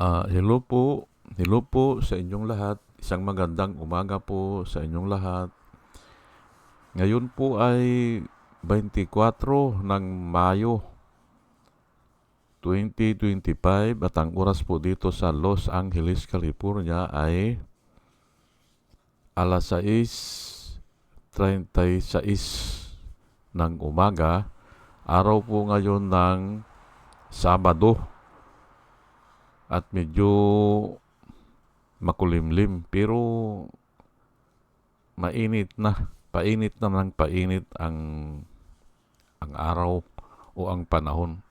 Ah, hello po. Hello po sa inyong lahat. Isang magandang umaga po sa inyong lahat. Ngayon po ay 24 ng Mayo 2025 at ang oras po dito sa Los Angeles, California ay alas 6.36 ng umaga. Araw po ngayon ng Sabado at medyo makulimlim pero mainit na. Painit na ng painit ang ang araw o ang panahon.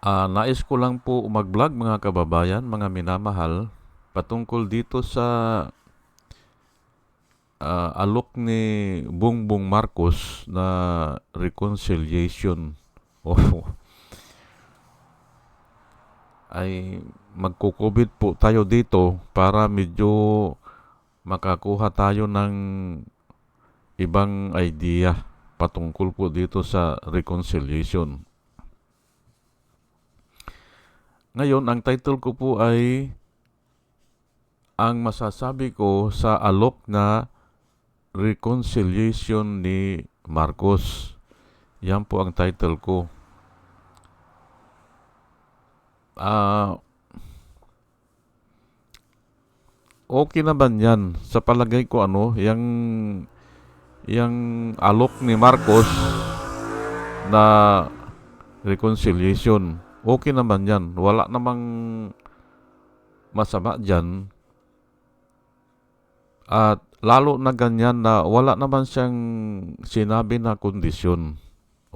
Ah, nais ko lang po mag-vlog mga kababayan, mga minamahal, patungkol dito sa ah, alok ni Bongbong Marcos na reconciliation. Oh, ay magko-COVID po tayo dito para medyo makakuha tayo ng ibang idea patungkol po dito sa reconciliation. Ngayon, ang title ko po ay ang masasabi ko sa alok na reconciliation ni Marcos. Yan po ang title ko. Ah, okay naman yan. Sa palagay ko ano, yung yung alok ni Marcos na reconciliation, okay naman yan. Wala namang masama dyan. At lalo na ganyan na wala naman siyang sinabi na kondisyon.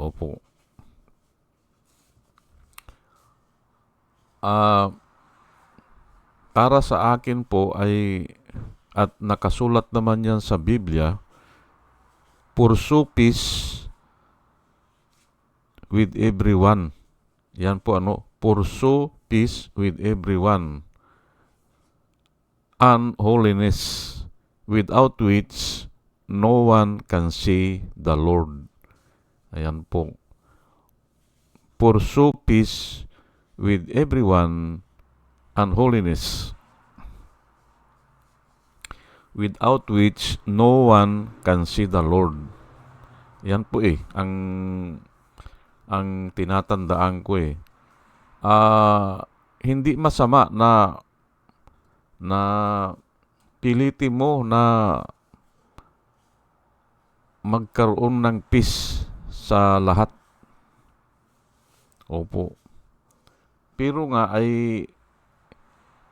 Opo. Ah, para sa akin po ay at nakasulat naman yan sa Biblia, pursue peace with everyone. Yan po ano, pursue peace with everyone and holiness without which no one can see the Lord. Ayan po. Pursue peace with everyone and holiness without which no one can see the Lord. Yan po eh ang ang tinatandaan ko eh. Ah, hindi masama na na pilitin mo na magkaroon ng peace sa lahat. Opo. Pero nga ay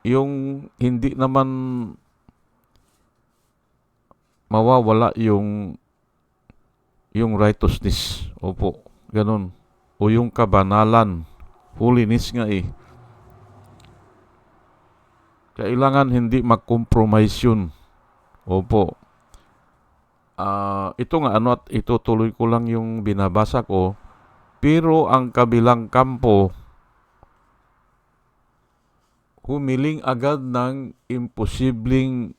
yung hindi naman mawawala yung yung righteousness. Opo, ganun. O yung kabanalan. Holiness nga eh. Kailangan hindi mag-compromise yun. Opo. Ah, ito nga ano at itutuloy ko lang yung binabasa ko. Pero ang kabilang kampo humiling agad ng imposibleng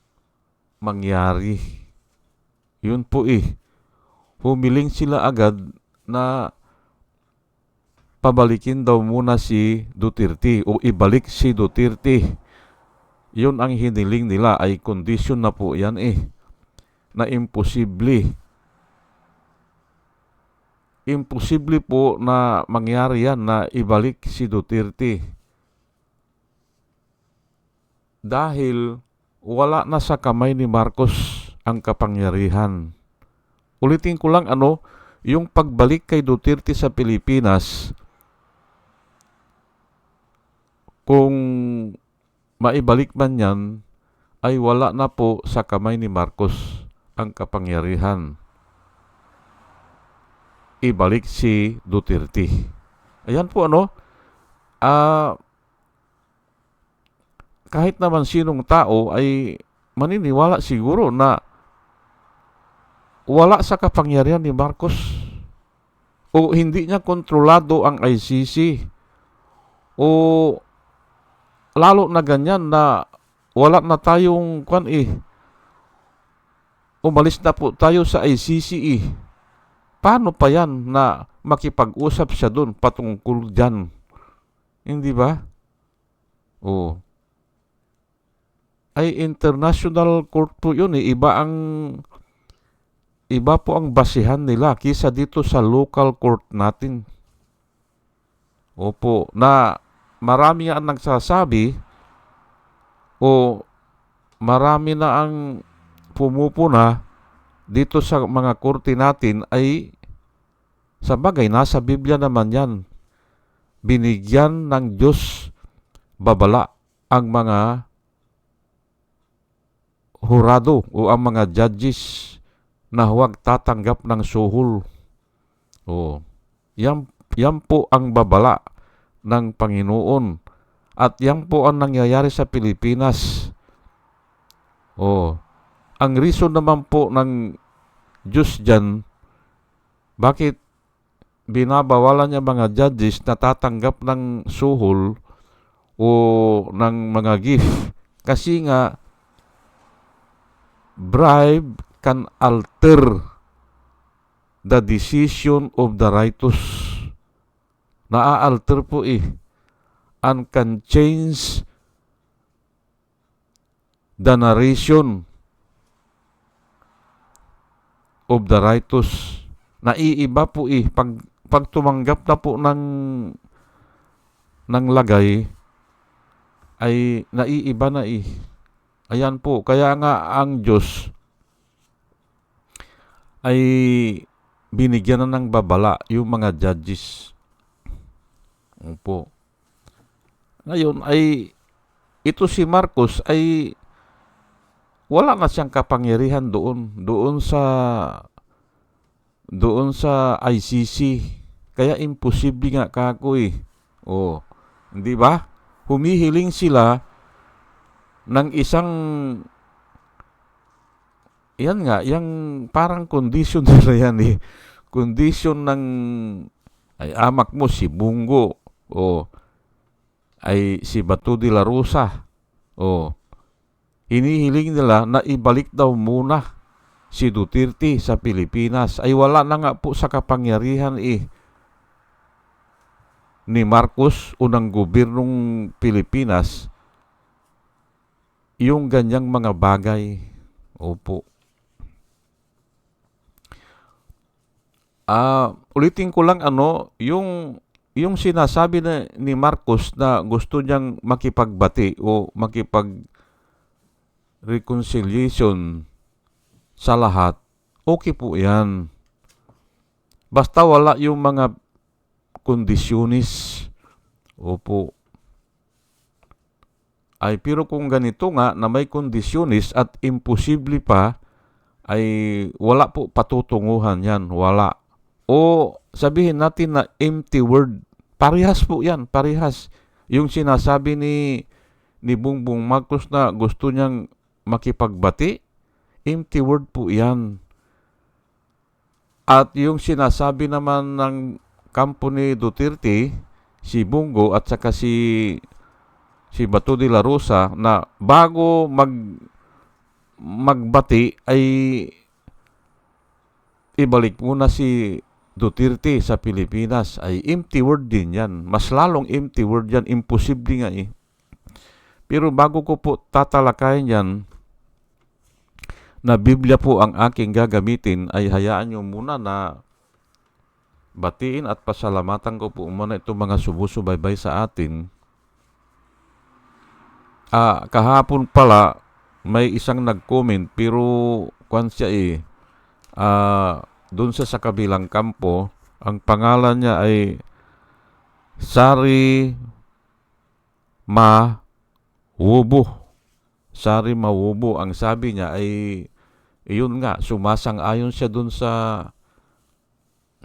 mangyari. Yun po eh. Humiling sila agad na pabalikin daw muna si Duterte o ibalik si Duterte. Yun ang hiniling nila ay condition na po yan eh. Na imposible. Imposible po na mangyari yan na ibalik si Duterte dahil wala na sa kamay ni Marcos ang kapangyarihan. Ulitin ko lang ano, yung pagbalik kay Duterte sa Pilipinas, kung maibalik man yan, ay wala na po sa kamay ni Marcos ang kapangyarihan. Ibalik si Duterte. Ayan po ano, ah, kahit naman sinong tao ay maniniwala siguro na wala sa kapangyarihan ni Marcos o hindi niya kontrolado ang ICC o lalo na ganyan na wala na tayong kwan eh umalis na po tayo sa ICC eh paano pa yan na makipag-usap siya doon patungkol dyan Hindi ba? Oo. Ay international court po yun eh. Iba ang iba po ang basihan nila kisa dito sa local court natin. Opo, na marami ang nagsasabi o marami na ang pumupuna dito sa mga korte natin ay sa bagay, nasa Biblia naman yan. Binigyan ng Diyos babala ang mga hurado o ang mga judges na huwag tatanggap ng suhol. O, yan, yan po ang babala ng Panginoon. At yan po ang nangyayari sa Pilipinas. O, ang reason naman po ng Diyos dyan, bakit binabawalan niya mga judges na tatanggap ng suhol o ng mga gift? Kasi nga, bribe can alter the decision of the righteous. Naa-alter po eh. And can change the narration of the righteous. Naiiba po eh. Pag, pag tumanggap na po ng, ng lagay, ay naiiba na eh. Ayan po. Kaya nga ang Diyos ay binigyan na ng babala yung mga judges. Opo. Ngayon ay ito si Marcos ay wala na siyang kapangyarihan doon doon sa doon sa ICC kaya imposible nga kako eh oh hindi ba humihiling sila ng isang yan nga yang parang condition nila yan eh. Condition ng ay amak mo si Bungo o ay si Bato de la Rosa o hinihiling nila na ibalik daw muna si Duterte sa Pilipinas. Ay wala na nga po sa kapangyarihan eh ni Marcos o ng gobyernong Pilipinas yung ganyang mga bagay. Opo. Ah, ulitin ko lang ano, yung yung sinasabi na ni Marcos na gusto niyang makipagbati o makipag reconciliation sa lahat, okay po yan. Basta wala yung mga kondisyonis. Opo. Ay, pero kung ganito nga na may kondisyonis at imposible pa, ay wala po patutunguhan yan. Wala. O sabihin natin na empty word. Parehas po yan. Parehas. Yung sinasabi ni ni Bungbong Marcos na gusto niyang makipagbati, empty word po yan. At yung sinasabi naman ng kampo ni Duterte, si Bungo at saka si si Bato de la Rosa na bago mag magbati ay ibalik muna si Duterte sa Pilipinas ay empty word din yan. Mas lalong empty word yan. Imposible nga eh. Pero bago ko po tatalakayin yan, na Biblia po ang aking gagamitin, ay hayaan nyo muna na batiin at pasalamatan ko po muna itong mga sumusubaybay sa atin. Ah, kahapon pala, may isang nag-comment pero kwan siya eh. Ah, doon sa sa kabilang kampo, ang pangalan niya ay Sari Ma Wubo. Sari Mawubo. Ang sabi niya ay, iyon nga, sumasang-ayon siya doon sa,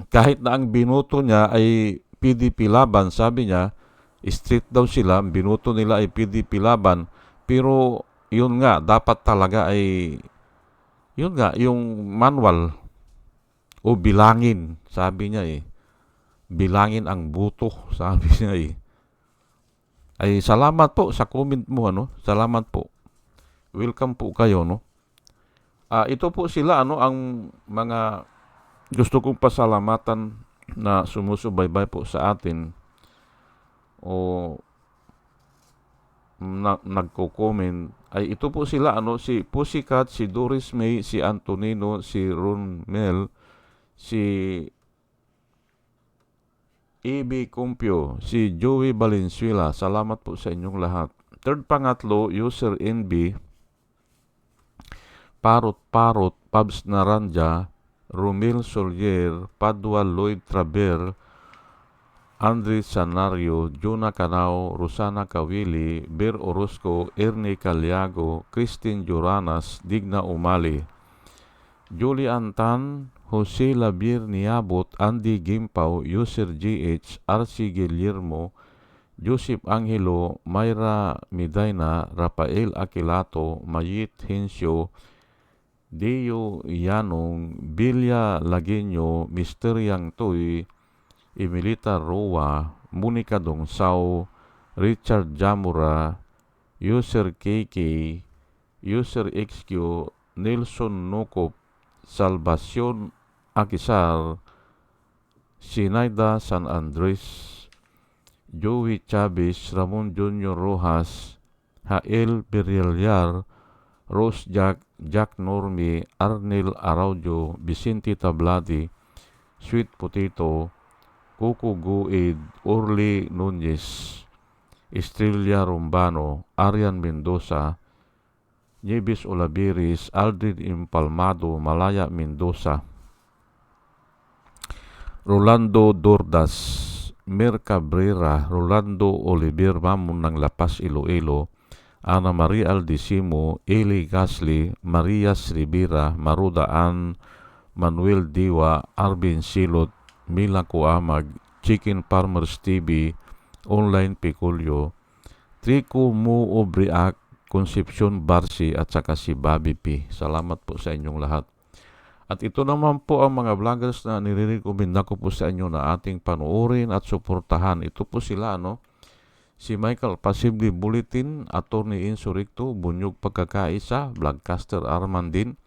kahit na ang binoto niya ay PDP laban, sabi niya, street daw sila, ang binoto nila ay PDP laban, pero yun nga, dapat talaga ay, yun nga, yung manual, o bilangin, sabi niya eh. Bilangin ang buto, sabi niya eh. Ay salamat po sa comment mo ano. Salamat po. Welcome po kayo no. Ah, ito po sila ano ang mga gusto kong pasalamatan na sumusubaybay po sa atin. O na, nagko-comment ay ito po sila ano si Pussycat, si Doris May, si Antonino, si Ron Mel, si EB Cumpio, si Joey Valenzuela. Salamat po sa inyong lahat. Third pangatlo, user NB, Parot Parot, Pabs Naranja, Romel Solier, Padua Lloyd Traber, Andre Sanario, Juna Canao, Rosana Kawili, Ber Orozco, Ernie Caliago, Christine Joranas, Digna Umali, Julie Antan, Jose Labir Niabot, Andy Gimpaw, User GH, RC Guillermo, Joseph Angelo, Mayra Medina, Rafael Aquilato, Mayit Hensio, Deo Yanong, Bilya Lagenyo, Mister Yang Toy, Emilita Roa, Monica Dongsaw, Richard Jamura, User KK, User XQ, Nelson Nokop, Salvacion Akisar, Sinaida San Andres, Joey Chavez, Ramon Junior Rojas, Hael Berilyar, Rose Jack, Jack Normi, Arnel Araujo, Vicente Tabladi, Sweet Potato, Coco Guid, Orly Nunez, Estrella Rombano, Arian Mendoza, Nieves Olaviris, Aldrin Impalmado, Malaya Mendoza, Rolando Dordas, Mer Cabrera, Rolando Oliver Mamon ng Lapas Iloilo, Ana Maria Aldisimo, Eli Gasly, Maria Rivera, Marudaan, Manuel Diwa, Arvin Silot, Mila Kuamag, Chicken Farmers TV, Online Piculyo, Trico Mu Obriak, Concepcion Barsi at saka si Bobby P. Salamat po sa inyong lahat. At ito naman po ang mga vloggers na nire-recommenda ko po sa inyo na ating panuorin at suportahan. Ito po sila, no? Si Michael Pasibli Bulletin, Attorney Insurrecto, Bunyog Pagkakaisa, Vlogcaster Armandin,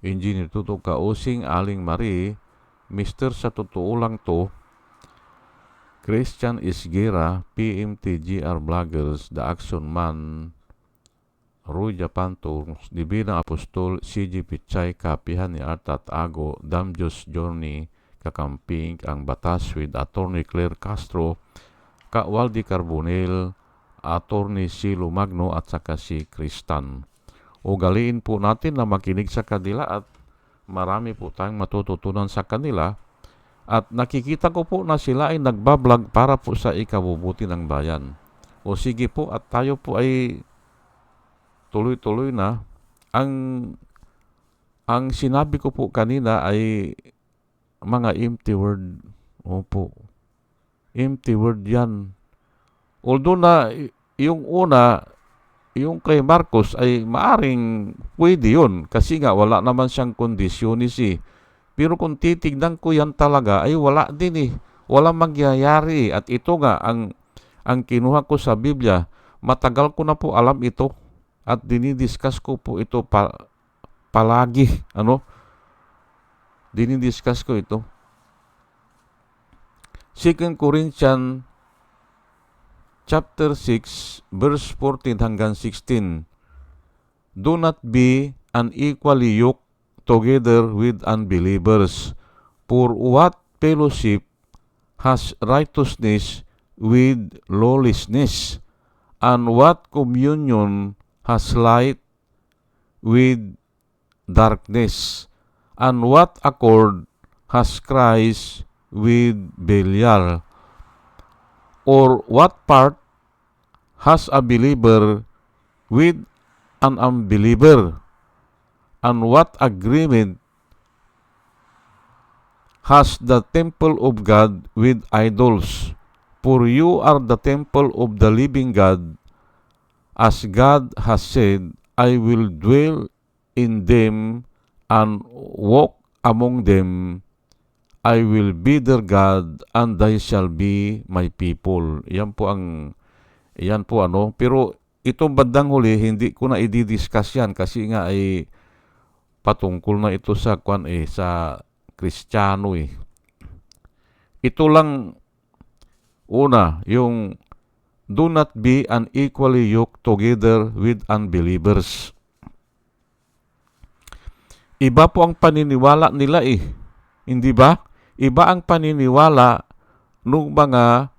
Engineer Tuto Kausing, Aling Marie, Mr. Sa Totoo Lang To, Christian Isgera, PMTGR Vloggers, The Action Man, Roy Japanto, Divina Apostol, CG Pichay, Kapihan Artat Ago, Damjos Journey, Kakamping, Ang Batas with Attorney Claire Castro, Ka Waldi Carbonel, Attorney Silo Magno at saka si Kristan. O galiin po natin na makinig sa kanila at marami po tayong matututunan sa kanila at nakikita ko po na sila ay nagbablog para po sa ikabubuti ng bayan. O sige po at tayo po ay tuloy-tuloy na. Ang ang sinabi ko po kanina ay mga empty word. Opo. Empty word yan. Although na yung una, yung kay Marcos ay maaring pwede yun kasi nga wala naman siyang kondisyonis eh. Pero kung titignan ko yan talaga ay wala din eh. Wala mangyayari at ito nga ang ang kinuha ko sa Biblia. Matagal ko na po alam ito at dinidiscuss ko po ito pa, palagi. Ano? Dinidiscuss ko ito. 2 Corinthians chapter 6 verse 14 hanggang 16 Do not be unequally yoked together with unbelievers for what fellowship has righteousness with lawlessness? And what communion has light with darkness? And what accord has Christ with Belial or what part has a believer with an unbeliever? And what agreement has the temple of God with idols? For you are the temple of the living God. As God has said I will dwell in them and walk among them I will be their God and they shall be my people. Yan po ang yan po ano. Pero itong bandang huli hindi ko na i-discuss yan kasi nga ay patungkol na ito sa kwan eh sa Kristiyano eh. Ito lang una yung do not be unequally yoked together with unbelievers. Iba po ang paniniwala nila eh. Hindi ba? Iba ang paniniwala ng mga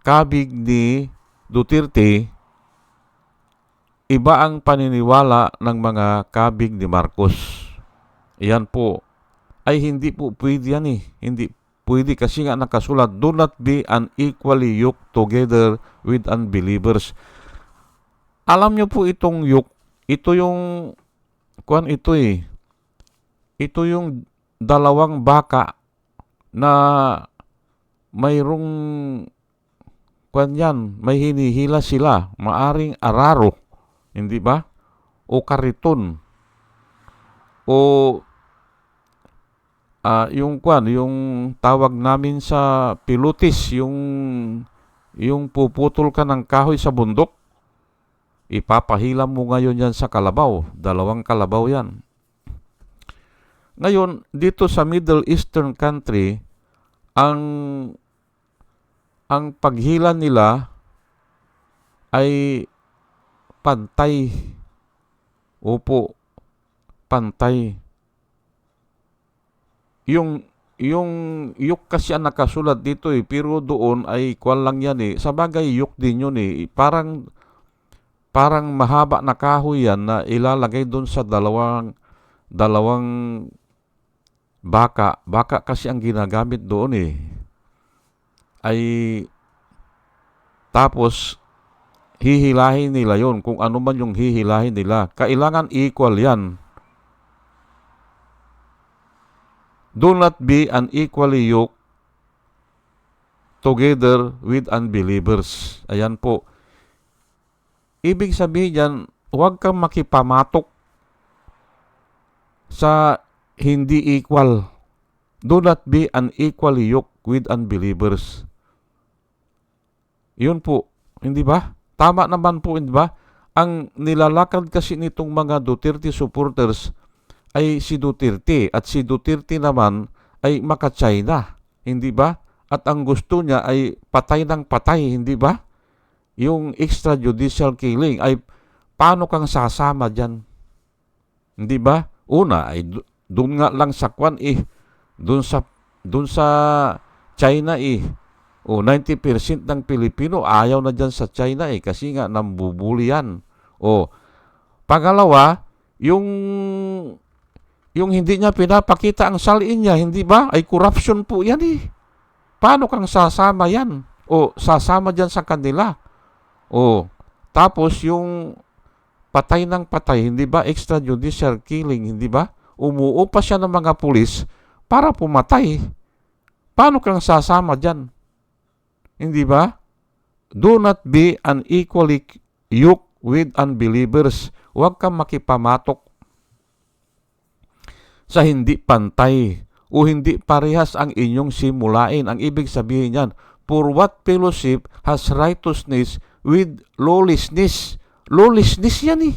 kabig ni Duterte. Iba ang paniniwala ng mga kabig ni Marcos. Iyan po. Ay hindi po pwede yan eh. Hindi pwede kasi nga nakasulat, do not be unequally yoked together with unbelievers. Alam niyo po itong yoke, ito yung, kuan ito eh, ito yung dalawang baka na mayroong kuan yan, may hinihila sila, maaring araro, hindi ba? O kariton. O ah yung kuan, yung tawag namin sa pilutis, yung yung puputol ka ng kahoy sa bundok, ipapahila mo ngayon yan sa kalabaw. Dalawang kalabaw yan. Ngayon, dito sa Middle Eastern country, ang ang paghila nila ay pantay. Opo, pantay. Yung yung yuk kasi ang nakasulat dito eh, pero doon ay kwan lang yan eh. Sa bagay, yuk din yun eh. Parang parang mahaba na kahoy yan na ilalagay doon sa dalawang dalawang baka. Baka kasi ang ginagamit doon eh. Ay tapos hihilahin nila yon kung ano man yung hihilahin nila. Kailangan equal yan. Do not be unequally yoked together with unbelievers. Ayan po. Ibig sabihin yan, huwag kang makipamatok sa hindi equal. Do not be unequally yoked with unbelievers. Yun po, hindi ba? Tama naman po, hindi ba? Ang nilalakad kasi nitong mga Duterte supporters ay si Duterte at si Duterte naman ay maka-China, hindi ba? At ang gusto niya ay patay ng patay, hindi ba? Yung extrajudicial killing ay paano kang sasama diyan? Hindi ba? Una ay doon nga lang sa kwan eh, doon sa doon sa China eh. O 90% ng Pilipino ayaw na diyan sa China eh kasi nga nambubuli yan. O pangalawa, yung yung hindi niya pinapakita ang salin niya, hindi ba? Ay corruption po yan eh. Paano kang sasama yan? O sasama dyan sa kanila? O tapos yung patay ng patay, hindi ba? Extrajudicial killing, hindi ba? Umuo pa siya ng mga pulis para pumatay. Paano kang sasama dyan? Hindi ba? Do not be unequally yoked with unbelievers. Huwag kang makipamatok sa hindi pantay o hindi parehas ang inyong simulain. Ang ibig sabihin yan, for what fellowship has righteousness with lawlessness? Lawlessness yan eh.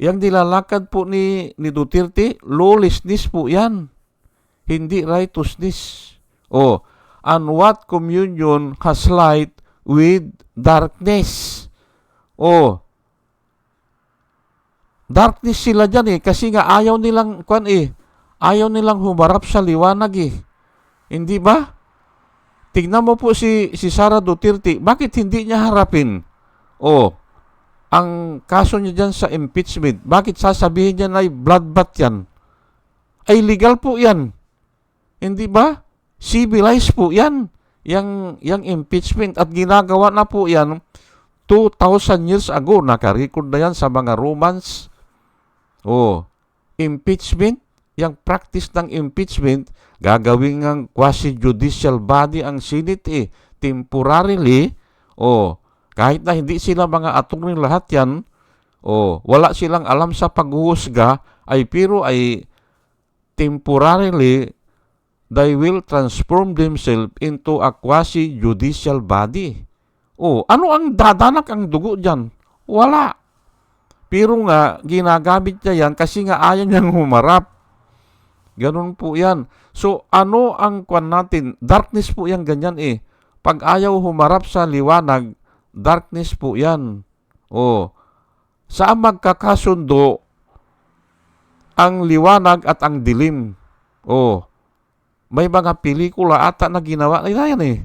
Yang nilalakad po ni, ni Duterte, lawlessness po yan. Hindi righteousness. O, and what communion has light with darkness? O, darkness sila dyan eh. Kasi nga ayaw nilang, kwan eh, ayaw nilang humarap sa liwanag eh. Hindi ba? Tingnan mo po si, si Sara Duterte, bakit hindi niya harapin? O, ang kaso niya dyan sa impeachment, bakit sasabihin niya na bloodbath yan? Ay legal po yan. Hindi ba? Civilized po yan. Yang, yang impeachment at ginagawa na po yan 2,000 years ago. Nakarecord na yan sa mga Romans, Oh, impeachment, yung practice ng impeachment, gagawin ng quasi-judicial body ang Senate eh. Temporarily, oh, kahit na hindi sila mga attorney lahat yan, oh, wala silang alam sa paghuhusga, ay pero ay temporarily they will transform themselves into a quasi-judicial body. Oh, ano ang dadanak ang dugo dyan? Wala. Pero nga, ginagamit niya yan kasi nga ayaw niyang humarap. Ganun po yan. So, ano ang kwan natin? Darkness po yan, ganyan eh. Pag ayaw humarap sa liwanag, darkness po yan. O, saan magkakasundo ang liwanag at ang dilim? O, may mga pelikula ata na ginawa nila yan eh.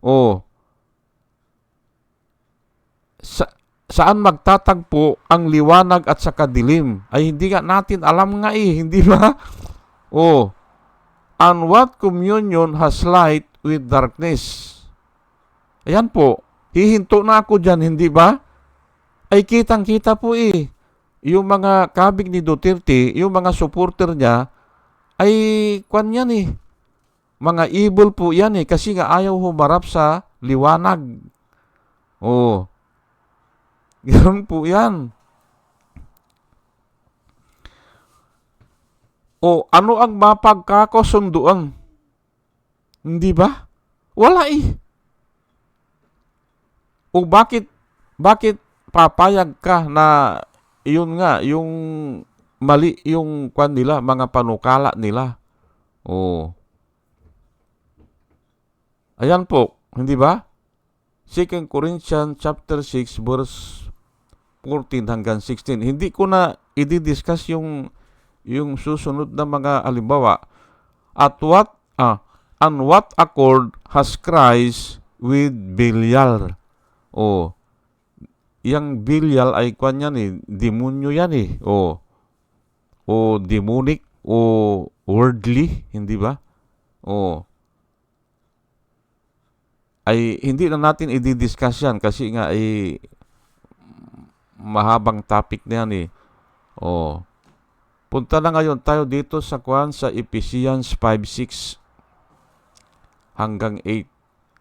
O, sa, saan magtatagpo ang liwanag at saka dilim? Ay hindi nga natin alam nga eh, hindi ba? O, and what communion has light with darkness? Ayan po, hihinto na ako dyan, hindi ba? Ay kitang-kita po eh. Yung mga kabig ni Duterte, yung mga supporter niya, ay kwan yan eh. Mga evil po yan eh, kasi nga ayaw humarap sa liwanag. Oh. Ganun po yan. O ano ang mapagkakasunduan? Hindi ba? Wala eh. O bakit bakit papayag ka na yun nga yung mali yung kwan nila, mga panukala nila. O. Ayan po, hindi ba? 2 Corinthians chapter 6 verse 14 hanggang 16. Hindi ko na i-discuss yung yung susunod na mga alimbawa. At what ah, and what accord has Christ with Belial? O yang Belial ay kwan yan eh, demonyo yan eh. O o demonic o worldly, hindi ba? O ay hindi na natin i-discuss yan kasi nga ay mahabang topic na yan eh. Oh. Punta na ngayon tayo dito sa kwan sa Ephesians 5:6 hanggang 8.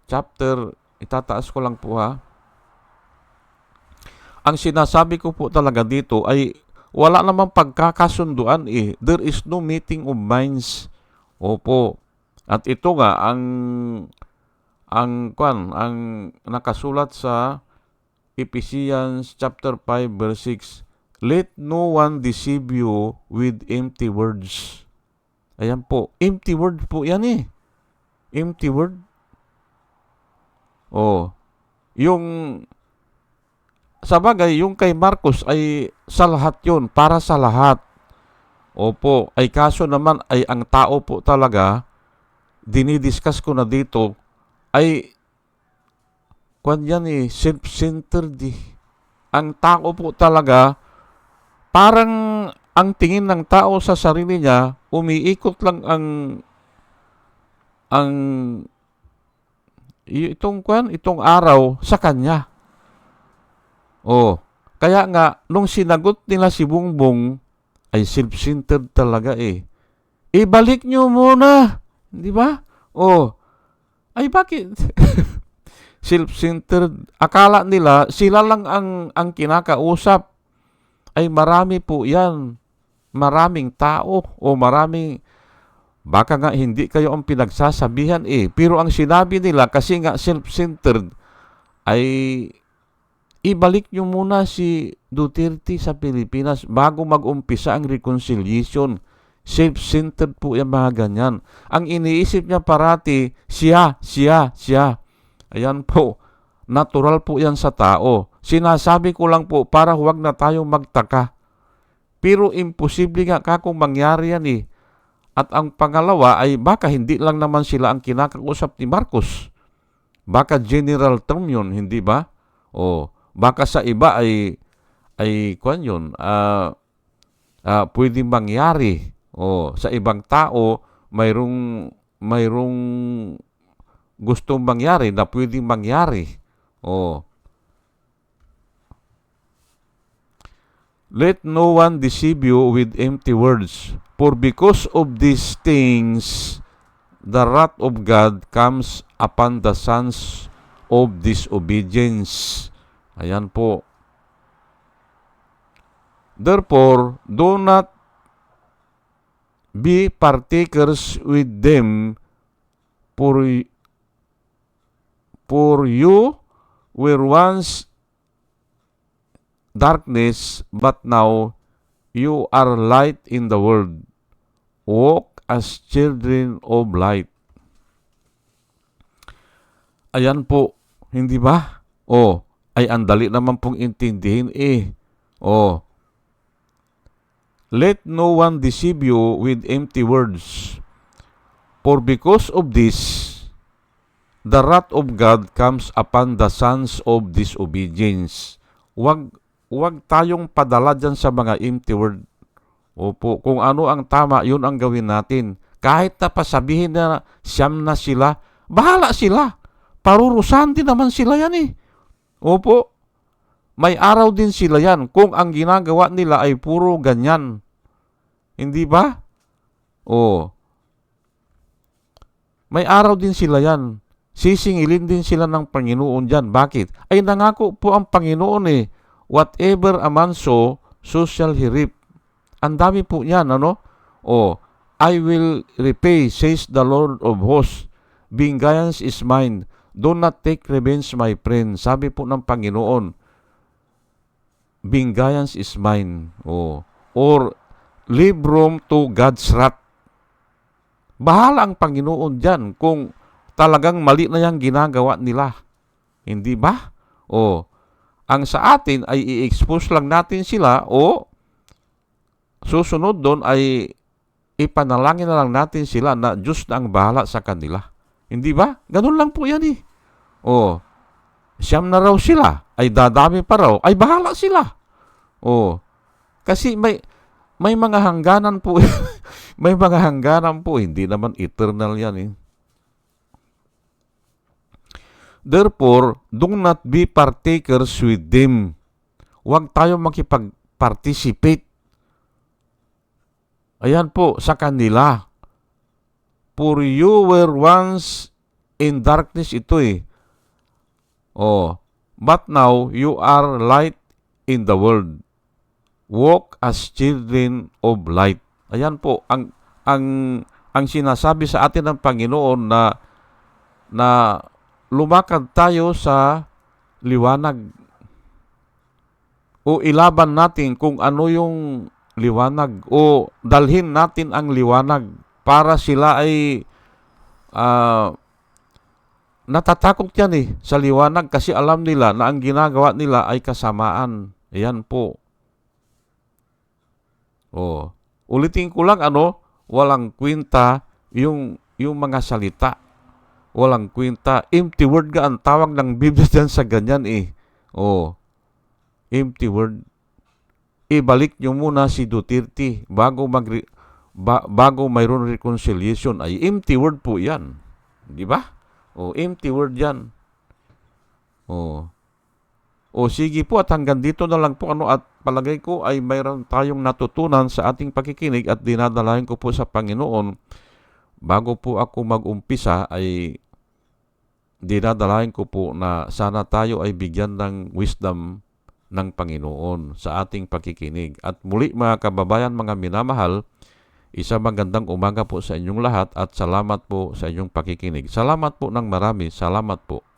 Chapter, itataas ko lang po ha. Ang sinasabi ko po talaga dito ay wala namang pagkakasunduan eh. There is no meeting of minds. Opo. At ito nga ang ang kwan ang nakasulat sa Ephesians chapter 5 verse 6 Let no one deceive you with empty words. Ayan po. Empty word po yan eh. Empty word. Oh. Yung sa bagay, yung kay Marcos ay sa lahat yun, para sa lahat. Opo, ay kaso naman ay ang tao po talaga, dinidiscuss ko na dito, ay kwan yan eh, self-centered eh. Ang tao po talaga, parang ang tingin ng tao sa sarili niya, umiikot lang ang ang itong kwan, itong araw sa kanya. Oh, kaya nga nung sinagot nila si Bungbong ay self-centered talaga eh. Ibalik nyo muna, di ba? Oh, ay bakit? self-centered. Akala nila sila lang ang ang kinakausap ay marami po yan. Maraming tao o maraming baka nga hindi kayo ang pinagsasabihan eh. Pero ang sinabi nila kasi nga self-centered ay ibalik nyo muna si Duterte sa Pilipinas bago mag-umpisa ang reconciliation. Self-centered po yung mga ganyan. Ang iniisip niya parati, siya, siya, siya. Ayan po. Natural po yan sa tao. Sinasabi ko lang po para huwag na tayong magtaka. Pero imposible nga kakong mangyari yan eh. At ang pangalawa ay baka hindi lang naman sila ang kinakausap ni Marcos. Baka general term yun, hindi ba? O baka sa iba ay ay kwan yun, uh, uh, pwedeng mangyari. O sa ibang tao, mayroong mayroong gustong mangyari na pwedeng mangyari. Oh. Let no one deceive you with empty words, for because of these things the wrath of God comes upon the sons of disobedience. Ayan po. Therefore, do not be partakers with them, for, for you were once darkness, but now you are light in the world. Walk as children of light. Ayan po, hindi ba? O, ay andali naman pong intindihin eh. O, let no one deceive you with empty words. For because of this, the wrath of God comes upon the sons of disobedience. Wag, wag tayong padala dyan sa mga empty word. Opo, kung ano ang tama, yun ang gawin natin. Kahit na pasabihin na siyam na sila, bahala sila. Parurusahan din naman sila yan eh. Opo, may araw din sila yan kung ang ginagawa nila ay puro ganyan. Hindi ba? O, may araw din sila yan. Sisingilin din sila ng Panginoon dyan. Bakit? Ay nangako po ang Panginoon eh. Whatever a man sow, so shall he reap. Ang dami po yan, ano? O, I will repay, says the Lord of hosts. Vengeance is mine. Do not take revenge, my friend. Sabi po ng Panginoon, Vengeance is mine. O, or, leave room to God's wrath. Bahala ang Panginoon dyan kung talagang mali na yung ginagawa nila. Hindi ba? O, ang sa atin ay i-expose lang natin sila o susunod doon ay ipanalangin na lang natin sila na Diyos na ang bahala sa kanila. Hindi ba? Ganun lang po yan eh. O, siyam na raw sila, ay dadami pa raw, ay bahala sila. O, kasi may, may mga hangganan po, may mga hangganan po, hindi naman eternal yan eh. Therefore, do not be partakers with them. Huwag tayo makipag-participate. Ayan po, sa kanila. For you were once in darkness ito eh. Oh, but now you are light in the world. Walk as children of light. Ayan po ang ang ang sinasabi sa atin ng Panginoon na na lumakad tayo sa liwanag o ilaban natin kung ano yung liwanag o dalhin natin ang liwanag para sila ay ah, natatakot yan eh sa liwanag kasi alam nila na ang ginagawa nila ay kasamaan. Ayan po. Oh, ulitin ko lang ano, walang kwenta yung yung mga salita. Walang kwenta. Empty word ga ang tawag ng Biblia dyan sa ganyan eh. Oh, empty word. Ibalik nyo muna si Duterte bago mag ba, bago mayroon reconciliation ay empty word po 'yan. Di ba? O empty word 'yan. O o sige po at hanggang dito na lang po ano at palagay ko ay mayroon tayong natutunan sa ating pakikinig at dinadalayan ko po sa Panginoon bago po ako mag-umpisa ay dinadalayan ko po na sana tayo ay bigyan ng wisdom ng Panginoon sa ating pakikinig. At muli mga kababayan, mga minamahal, isa magandang umaga po sa inyong lahat at salamat po sa inyong pakikinig. Salamat po ng marami. Salamat po.